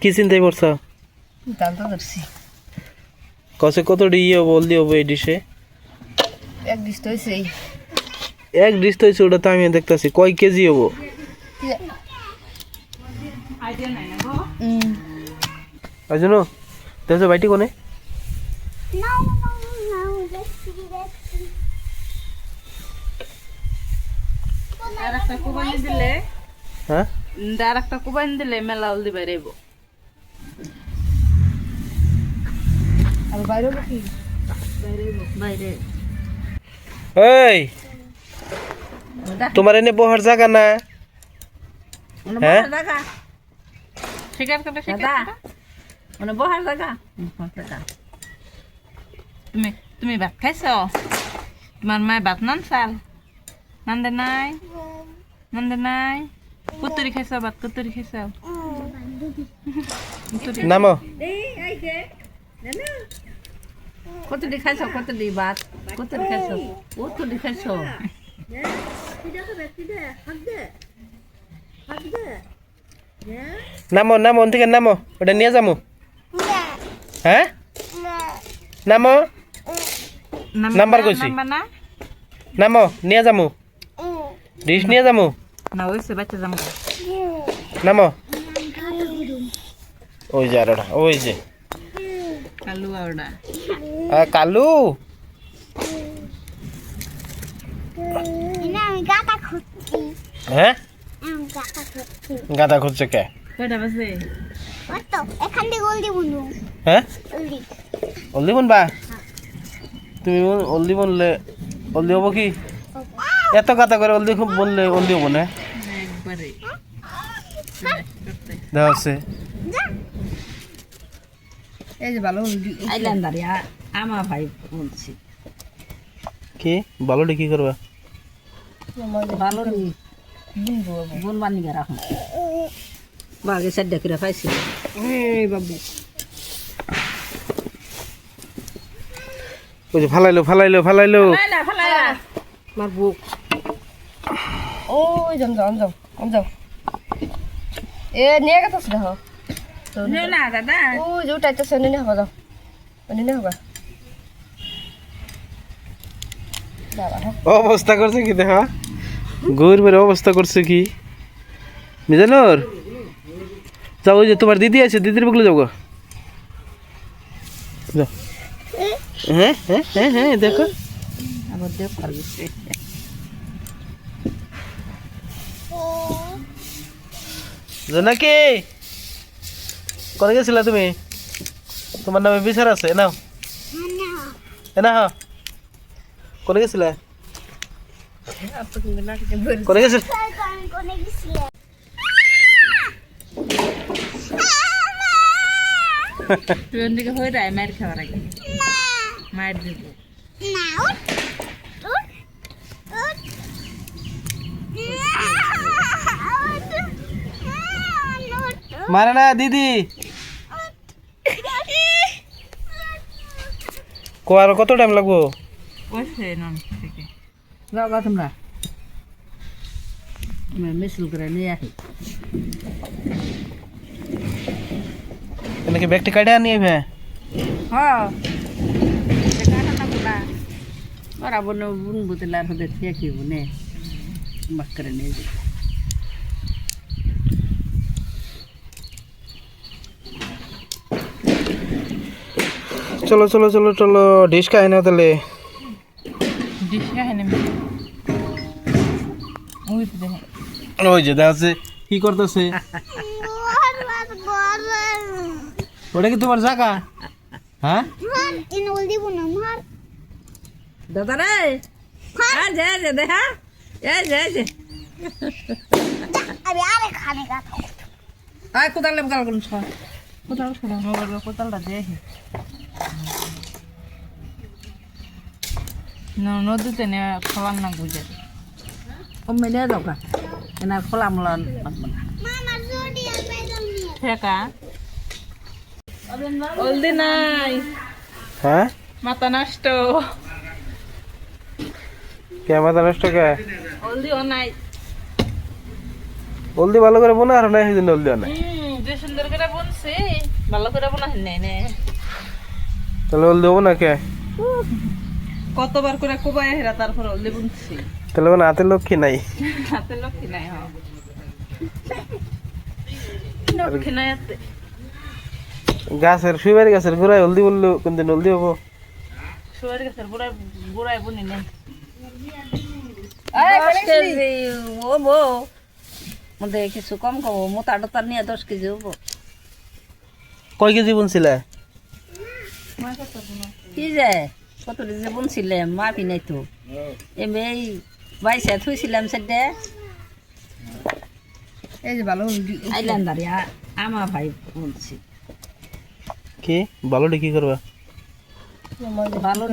কি চিন্তাই করছ? জানতে ধরছি। কসে কত ইয়ে বলদি হব এই ডিশে এক ডিশ তো হয়েছে এক ডিশ তো হয়েছে ওটা তো আমি দেখতেছি। কয় কেজি হব? ওই জন্য দেখছ বাইটি কোনে. আর একটা কুবানি দিলে। হ্যাঁ? আর একটা কুবানি দিলে মেলা হলদি বাইরে এই তোমার এনে বহার জায়গা না? হ্যাঁ? জায়গা? শিকার কাটা শিকার বহার জায়গা? জায়গা। তুমি তুমি ভাত খাইছ? তোমার মায় ভাত নান চাল নান্দে নাই? নান্দে নাই? কুতুরি খাইছ ভাত? কুতুরি খাইছ? নামো। কতটি খাইছ? কতটি ভাত? কতটি খাইছ? কতটি খাইছ? নামো নামো ওন থেকে নামো। ওটা নিয়ে যাব হ্যাঁ? নামো। নাম্বার কইছি। নামো নিয়ে যাব ডিশ নিয়ে যাব না ওইসে বাচ্চা জামা নামো। ওই যে আর ওই যে। কালু আওড়া। আ, কালু। হ্যাঁ? আমি গাদা খুঁজছে। কে? কয়টা বাজে? এখান থেকে হ্যাঁ? গলদি অলদি বনবা তুমি বল- অলদি বনলে অলদি হব কি? এত কথা করে অলদি খুব বললে হব না। একবারে। এই যে ভালো আইল্যান্ডারি আমার ভাই বলছি। কি? ভালোটা কি করবা? ভালো বোন বানি রাখুন বাগে সাইড করে পাইছি। এই বাবু। ওই যে ফালাইলো ফালাইলো ফালাইলো। আমার বুক। ওই যাও যাও আম যাও এ নিয়ে গেছে দেখো। না দাদা। ও যে উঠাইতেছে নিয়ে হবে যাও নিয়ে হবে? হ্যাঁ। অবস্থা করছে কি দেখা? গৌর বের অবস্থা করছে কি? মিজানোর? যাও ওই যে তোমার দিদি আছে দিদির বগলে যাও গো। যাও। হ্যাঁ হ্যাঁ হ্যাঁ হ্যাঁ দেখো আবার দেখ। জোনাকি? করে গেছিলা তুমি? তোমার নামে বিচার আছে নাও এনা হ? করে গেছিলা? গেছিল? কোনে গেছিলাম তুই হয়ে যায় মায়ের খাবার আগে মায়ের দিব না উঠ উঠ উঠ মারে না দিদি। আর কত টাইম লাগবো? বসে নন থেকে। যাও গা তোমরা। মিছিল করে নিয়ে আসি এনেকে ব্যাগটি কাটে আনি ভে হ্যাঁ। ওরা বনে বুন বুতলার হতে থেকে বনে বাক করে নিয়ে যাই। চলো চলো চলো চলো ডিশ খাই না তাহলে। ওই যে দেখা কি করতেছে? ওটা কি তোমার জায়গা? হ্যাঁ? দাদা রে হ্যাঁ যে যে দেখা। এই যে এই যে। আমি আরে খানে গাটা আয় কোদাল লেম কাল করুন সব কোদাল সরা। নদীতে খোলাম না বুঝে। ও মেনে যাও এনা খোলাম নিয়ে ফেকা হলদি নাই। হ্যাঁ? মাথা নষ্ট। কে মাথা নষ্ট কে? হলদিও নাই। জলদি ভালো করে বোনা আর নাই সেদিন জলদি নাই। যে সুন্দর করে বুনছি ভালো করে বোনা নাই নে। তাহলে ওল দেবো না কে? কতবার করে কোবাই হেরা তারপর হলদি বুনছি তাহলে মানে হাতের লক্ষ্মী নাই? হাতে লক্ষ্মী নাই লক্ষ্মী নাই হাতে। গাছের সুইবারি গাছের গোড়ায় হলদি বলল কোনদিন হলদি হব? শুয়ার গাছের বুড়াই বুড়াই বুনি নাই। এই, দশ কোনে কেজি হব। মধ্যে কিছু কম খাব মোটা টোটা নিয়ে দশ কেজি হব। কয় কেজি বুনছিলে? কি যে কত যে বুনছিলে মাপি নাই তো। এমনি এই বাইসে থুইছিলাম সেটা এই যে ভালো হলদি আইল্যান্ডারি আমার ভাই বলছি কি? ভালো কি করবা? ভালো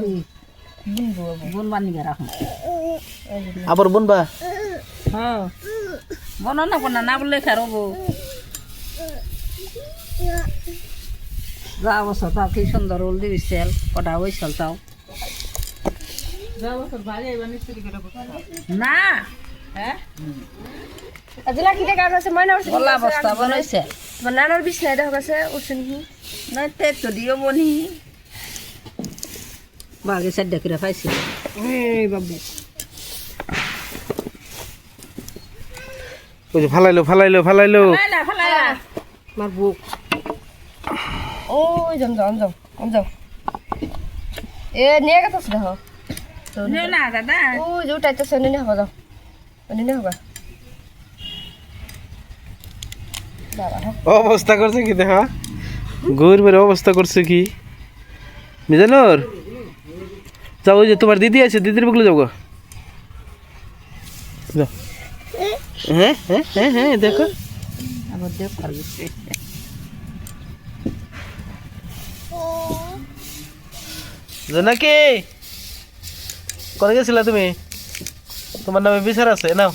বোন বানিয়ে রাখুন আবার বুনবা? হ্যাঁ। বনো না বনা না বললে খারবো যা বছর তাও কি সুন্দর উল দিবিছিল কটা হয়েছিল তাও। না। হ্যাঁ? আজিলা গলা বস্তা বনাইছে। তোমার নানার বিছনা দেখা গেছে উঠছে নাকি? নাই তে তো দিও বনি বাগে সাইড করে পাইছি। এই বাবু। ওই ফালাইলো ফালাইলো ফালাইলো। না না ফেলাই বুক। ওই যাম যাও যাও যাও এ নিয়ে গেছে দেখো। না দাদা। ওই যে উঠাইতেছে নিয়ে হবা যাও। নিয়ে হবা বাবা হ্যাঁ। অবস্থা করছে কি দেখা? গৌর বের অবস্থা করছে কি? মিজানোর? যাও ওই যে তোমার দিদি আছে দিদির বুকলে যাও গো। যাও। হ্যাঁ হ্যাঁ হ্যাঁ হ্যাঁ দেখো। আবার দেখ। জোনাকি কোথায় গেছিলা তুমি? তোমার নামে বিচার আছে নাও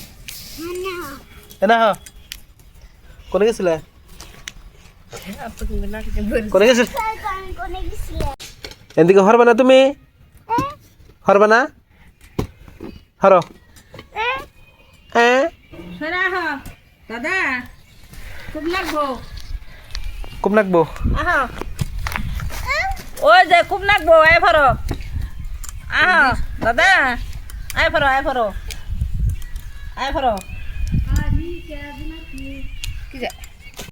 এ না কোনে গেছিলা? কোনে গেছিল? এদিকে হরবা না তুমি? হরবা না হর হ্যাঁ হ। দাদা খুব লাগবো নাকবো? আহ। ওই যে খুব নাকবো আয় ফরো। আহ দাদা আয় ফরো আয় ফরো। আয় ফরো। কি যায়